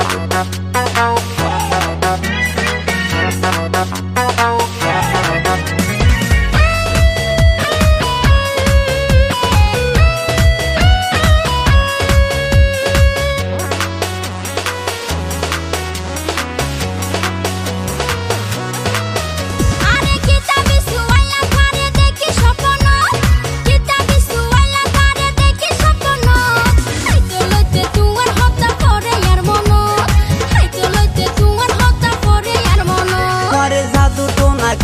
Thank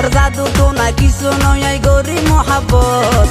তোর জাদু তো না কিছু নয় গরি মহাবত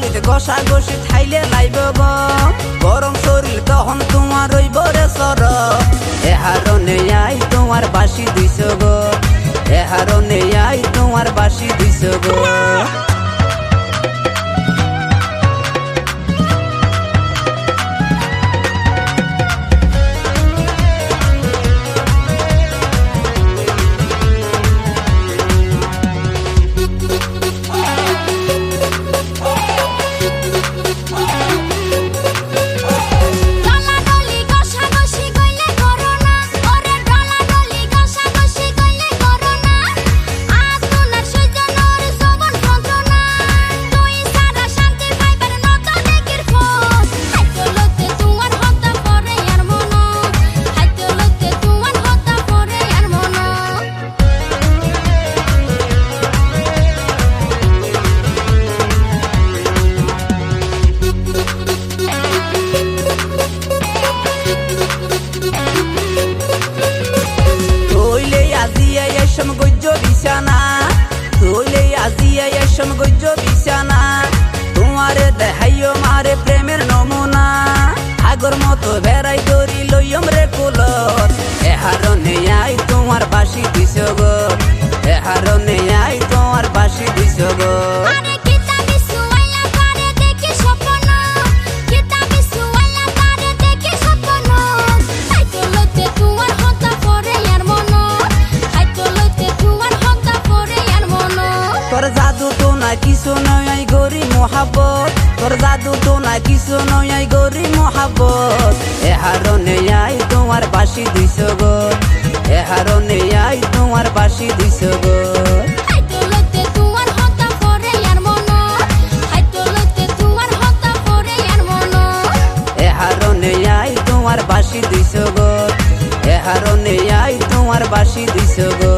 গলিত ঘষা ঘষি খাইলে লাইব গ গরম শরীর তখন তোমার রইব রে সর এহারো নেয়াই তোমার বাসি দিছ গো। এহারো নেয়াই তোমার বাসি দিছ গো। এসম গজ্য বিছানা। তুলে আজিয়া এসম দিছো নয়াই গরি মহাবত এহারণে আই তোমার বাসি দিছো গো। এহারণে আই তোমার বাসি দিছো গো। তোমার বাসি দিছ গো। এহারণে আই তোমার বাসি দিছ গো।